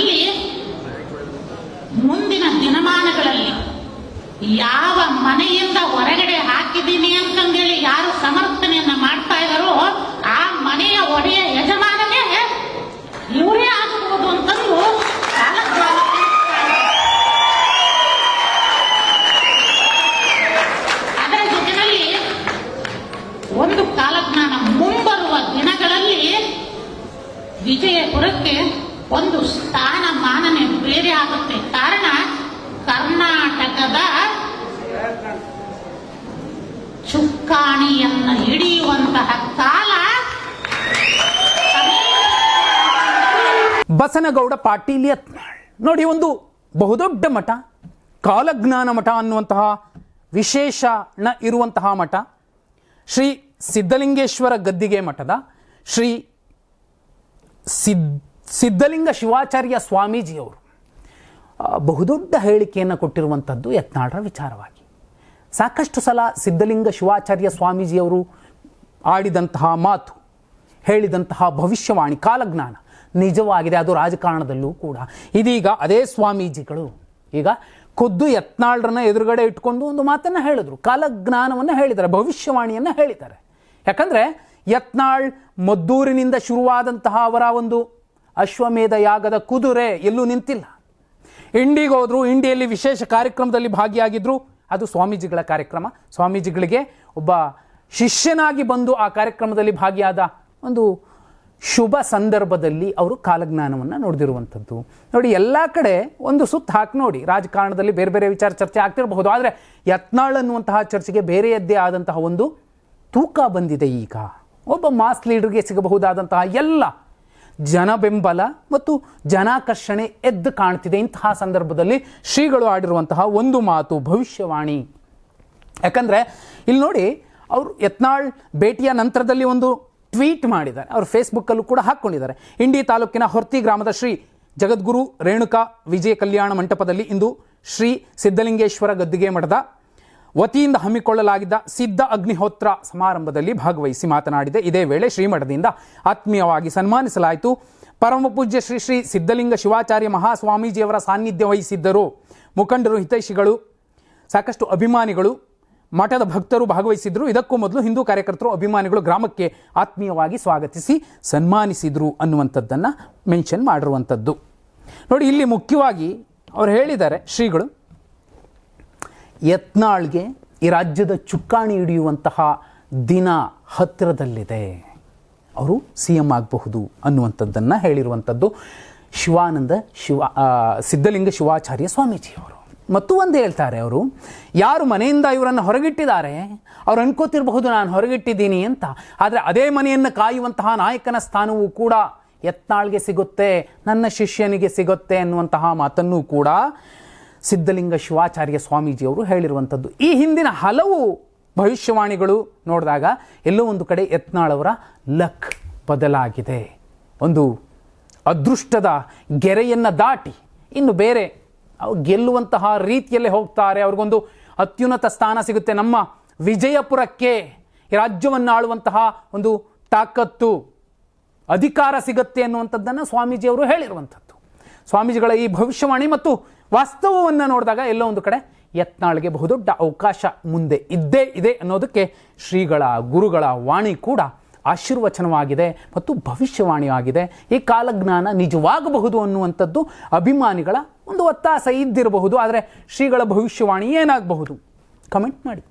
ಅಲ್ಲಿ ಮುಂದಿನ ದಿನಮಾನಗಳಲ್ಲಿ ಯಾವ ಮನೆಯಿಂದ ಹೊರಗಡೆ ಹಾಕಿದ್ದೀನಿ ಅಂತಂದೇಳಿ ಯಾರು ಸಮರ್ಥನೆಯನ್ನ ಮಾಡ್ತಾ ಇದ್ದಾರೋ ಆ ಮನೆಯ ಒಡೆಯ ಯಜಮಾನನೇ ಇವರೇ ಆಗಬಹುದು ಅಂತಂದು. ಅದರ ಜೊತೆಯಲ್ಲಿ ಒಂದು ಕಾಲಜ್ಞಾನ ಮುಂಬರುವ ದಿನಗಳಲ್ಲಿ ವಿಜಯಪುರಕ್ಕೆ ಒಂದು ಸ್ಥಾನಮಾನನೆ ಬೇರೆ ಆಗುತ್ತೆ. ಕಾರಣ ಕರ್ನಾಟಕದ ಚುಕ್ಕಾಣಿಯನ್ನು ಹಿಡಿಯುವಂತಹ ಕಾಲ ಬಸನಗೌಡ ಪಾಟೀಲ್ ಯತ್ನಾಳ್. ನೋಡಿ, ಒಂದು ಬಹುದೊಡ್ಡ ಮಠ. ಕಾಲಜ್ಞಾನ ಮಠ ಅನ್ನುವಂತಹ ವಿಶೇಷಣ ಇರುವಂತಹ ಮಠ. ಶ್ರೀ ಸಿದ್ಧಲಿಂಗೇಶ್ವರ ಗದ್ದಿಗೆ ಮಠದ ಶ್ರೀ ಸಿದ್ ಸಿದ್ಧಲಿಂಗ ಶಿವಾಚಾರ್ಯ ಸ್ವಾಮೀಜಿಯವರು ಬಹುದೊಡ್ಡ ಹೇಳಿಕೆಯನ್ನು ಕೊಟ್ಟಿರುವಂಥದ್ದು ಯತ್ನಾಳರ ವಿಚಾರವಾಗಿ. ಸಾಕಷ್ಟು ಸಲ ಸಿದ್ಧಲಿಂಗ ಶಿವಾಚಾರ್ಯ ಸ್ವಾಮೀಜಿಯವರು ಆಡಿದಂತಹ ಮಾತು, ಹೇಳಿದಂತಹ ಭವಿಷ್ಯವಾಣಿ, ಕಾಲಜ್ಞಾನ ನಿಜವಾಗಿದೆ, ಅದು ರಾಜಕಾರಣದಲ್ಲೂ ಕೂಡ. ಇದೀಗ ಅದೇ ಸ್ವಾಮೀಜಿಗಳು ಈಗ ಖುದ್ದು ಯತ್ನಾಳ್ರನ್ನ ಎದುರುಗಡೆ ಇಟ್ಕೊಂಡು ಒಂದು ಮಾತನ್ನು ಹೇಳಿದ್ರು, ಕಾಲಜ್ಞಾನವನ್ನು ಹೇಳಿದ್ದಾರೆ, ಭವಿಷ್ಯವಾಣಿಯನ್ನು ಹೇಳಿದ್ದಾರೆ. ಯಾಕಂದರೆ ಯತ್ನಾಳ್ ಮದ್ದೂರಿನಿಂದ ಶುರುವಾದಂತಹ ಅವರ ಒಂದು ಅಶ್ವಮೇಧ ಯಾಗದ ಕುದುರೆ ಎಲ್ಲೂ ನಿಂತಿಲ್ಲ. ಇಂಡಿಗೆ ಹೋದ್ರು, ಇಂಡಿಯಲ್ಲಿ ವಿಶೇಷ ಕಾರ್ಯಕ್ರಮದಲ್ಲಿ ಭಾಗಿಯಾಗಿದ್ರು. ಅದು ಸ್ವಾಮೀಜಿಗಳ ಕಾರ್ಯಕ್ರಮ. ಸ್ವಾಮೀಜಿಗಳಿಗೆ ಒಬ್ಬ ಶಿಷ್ಯನಾಗಿ ಬಂದು ಆ ಕಾರ್ಯಕ್ರಮದಲ್ಲಿ ಭಾಗಿಯಾದ ಒಂದು ಶುಭ ಸಂದರ್ಭದಲ್ಲಿ ಅವರು ಕಾಲಜ್ಞಾನವನ್ನು ನೋಡಿದಿರುವಂಥದ್ದು. ನೋಡಿ, ಎಲ್ಲ ಕಡೆ ಒಂದು ಸುತ್ತ ಹಾಕಿ ನೋಡಿ. ರಾಜಕಾರಣದಲ್ಲಿ ಬೇರೆ ಬೇರೆ ವಿಚಾರ ಚರ್ಚೆ ಆಗ್ತಿರಬಹುದು. ಆದರೆ ಯತ್ನಾಳ್ ಅನ್ನುವಂತಹ ಚರ್ಚೆಗೆ ಬೇರೆಯದ್ದೇ ಆದಂತಹ ಒಂದು ತೂಕ ಬಂದಿದೆ ಈಗ. ಒಬ್ಬ ಮಾಸ್ ಲೀಡರ್ಗೆ ಸಿಗಬಹುದಾದಂತಹ ಎಲ್ಲ ಜನ ಬೆಂಬಲ ಮತ್ತು ಜನಾಕರ್ಷಣೆ ಎದ್ದು ಕಾಣ್ತಿದೆ. ಇಂತಹ ಸಂದರ್ಭದಲ್ಲಿ ಶ್ರೀಗಳು ಆಡಿರುವಂತಹ ಒಂದು ಮಾತು ಭವಿಷ್ಯವಾಣಿ. ಯಾಕಂದರೆ ಇಲ್ಲಿ ನೋಡಿ, ಅವರು ಯತ್ನಾಳ್ ಭೇಟಿಯ ನಂತರದಲ್ಲಿ ಒಂದು ಟ್ವೀಟ್ ಮಾಡಿದ್ದಾರೆ. ಅವರು ಫೇಸ್ಬುಕ್ಕಲ್ಲೂ ಕೂಡ ಹಾಕ್ಕೊಂಡಿದ್ದಾರೆ. ಇಂಡಿ ತಾಲೂಕಿನ ಹೊರ್ತಿ ಗ್ರಾಮದ ಶ್ರೀ ಜಗದ್ಗುರು ರೇಣುಕಾ ವಿಜಯ ಕಲ್ಯಾಣ ಮಂಟಪದಲ್ಲಿ ಇಂದು ಶ್ರೀ ಸಿದ್ಧಲಿಂಗೇಶ್ವರ ಗದ್ದಿಗೆ ಮಠದ ವತಿಯಿಂದ ಹಮ್ಮಿಕೊಳ್ಳಲಾಗಿದ್ದ ಸಿದ್ಧ ಅಗ್ನಿಹೋತ್ರ ಸಮಾರಂಭದಲ್ಲಿ ಭಾಗವಹಿಸಿ ಮಾತನಾಡಿದೆ. ಇದೇ ವೇಳೆ ಶ್ರೀಮಠದಿಂದ ಆತ್ಮೀಯವಾಗಿ ಸನ್ಮಾನಿಸಲಾಯಿತು. ಪರಮ ಪೂಜ್ಯ ಶ್ರೀ ಶ್ರೀ ಸಿದ್ಧಲಿಂಗ ಶಿವಾಚಾರ್ಯ ಮಹಾಸ್ವಾಮೀಜಿಯವರ ಸಾನ್ನಿಧ್ಯ ವಹಿಸಿದ್ದರು. ಮುಖಂಡರು, ಹಿತೈಷಿಗಳು, ಸಾಕಷ್ಟು ಅಭಿಮಾನಿಗಳು, ಮಠದ ಭಕ್ತರು ಭಾಗವಹಿಸಿದ್ರು. ಇದಕ್ಕೂ ಮೊದಲು ಹಿಂದೂ ಕಾರ್ಯಕರ್ತರು, ಅಭಿಮಾನಿಗಳು ಗ್ರಾಮಕ್ಕೆ ಆತ್ಮೀಯವಾಗಿ ಸ್ವಾಗತಿಸಿ ಸನ್ಮಾನಿಸಿದರು ಅನ್ನುವಂಥದ್ದನ್ನು ಮೆನ್ಷನ್ ಮಾಡಿರುವಂಥದ್ದು. ನೋಡಿ, ಇಲ್ಲಿ ಮುಖ್ಯವಾಗಿ ಅವರು ಹೇಳಿದ್ದಾರೆ ಶ್ರೀಗಳು ಯತ್ನಾಳ್ಗೆ ಈ ರಾಜ್ಯದ ಚುಕ್ಕಾಣಿ ಹಿಡಿಯುವಂತಹ ದಿನ ಹತ್ತಿರದಲ್ಲಿದೆ. ಅವರು ಸಿ ಎಂ ಆಗಬಹುದು ಅನ್ನುವಂಥದ್ದನ್ನು ಹೇಳಿರುವಂಥದ್ದು ಶಿವಾನಂದ ಶಿವ ಸಿದ್ಧಲಿಂಗ ಶಿವಾಚಾರ್ಯ ಸ್ವಾಮೀಜಿಯವರು. ಮತ್ತು ಒಂದು ಹೇಳ್ತಾರೆ ಅವರು, ಯಾರು ಮನೆಯಿಂದ ಇವರನ್ನು ಹೊರಗಿಟ್ಟಿದ್ದಾರೆ, ಅವ್ರು ಅನ್ಕೋತಿರಬಹುದು ನಾನು ಹೊರಗಿಟ್ಟಿದ್ದೀನಿ ಅಂತ. ಆದರೆ ಅದೇ ಮನೆಯನ್ನು ಕಾಯುವಂತಹ ನಾಯಕನ ಸ್ಥಾನವೂ ಕೂಡ ಯತ್ನಾಳ್ಗೆ ಸಿಗುತ್ತೆ, ನನ್ನ ಶಿಷ್ಯನಿಗೆ ಸಿಗುತ್ತೆ ಅನ್ನುವಂತಹ ಮಾತನ್ನು ಕೂಡ ಸಿದ್ಧಲಿಂಗ ಶಿವಾಚಾರ್ಯ ಸ್ವಾಮೀಜಿಯವರು ಹೇಳಿರುವಂಥದ್ದು. ಈ ಹಿಂದಿನ ಹಲವು ಭವಿಷ್ಯವಾಣಿಗಳು ನೋಡಿದಾಗ ಎಲ್ಲೋ ಒಂದು ಕಡೆ ಯತ್ನಾಳವರ ಲಕ್ ಬದಲಾಗಿದೆ. ಒಂದು ಅದೃಷ್ಟದ ಗೆರೆಯನ್ನು ದಾಟಿ ಇನ್ನು ಬೇರೆ ಗೆಲ್ಲುವಂತಹ ರೀತಿಯಲ್ಲೇ ಹೋಗ್ತಾರೆ. ಅವ್ರಿಗೊಂದು ಅತ್ಯುನ್ನತ ಸ್ಥಾನ ಸಿಗುತ್ತೆ. ನಮ್ಮ ವಿಜಯಪುರಕ್ಕೆ ರಾಜ್ಯವನ್ನು ಆಳುವಂತಹ ಒಂದು ತಾಕತ್ತು, ಅಧಿಕಾರ ಸಿಗುತ್ತೆ ಅನ್ನುವಂಥದ್ದನ್ನು ಸ್ವಾಮೀಜಿಯವರು ಹೇಳಿರುವಂಥದ್ದು. ಸ್ವಾಮೀಜಿಗಳ ಈ ಭವಿಷ್ಯವಾಣಿ ಮತ್ತು ವಾಸ್ತವವನ್ನು ನೋಡಿದಾಗ ಎಲ್ಲೋ ಒಂದು ಕಡೆ ಯತ್ನಾಳ್ಗೆ ಬಹುದೊಡ್ಡ ಅವಕಾಶ ಮುಂದೆ ಇದ್ದೇ ಇದೆ ಅನ್ನೋದಕ್ಕೆ ಶ್ರೀಗಳ, ಗುರುಗಳ ವಾಣಿ ಕೂಡ ಆಶೀರ್ವಚನವಾಗಿದೆ ಮತ್ತು ಭವಿಷ್ಯವಾಣಿಯಾಗಿದೆ. ಈ ಕಾಲಜ್ಞಾನ ನಿಜವಾಗಬಹುದು ಅನ್ನುವಂಥದ್ದು ಅಭಿಮಾನಿಗಳ ಒಂದು ಒತ್ತಾಸ ಇದ್ದಿರಬಹುದು, ಆದರೆ ಶ್ರೀಗಳ ಭವಿಷ್ಯವಾಣಿ ಏನಾಗಬಹುದು? ಕಮೆಂಟ್ ಮಾಡಿ.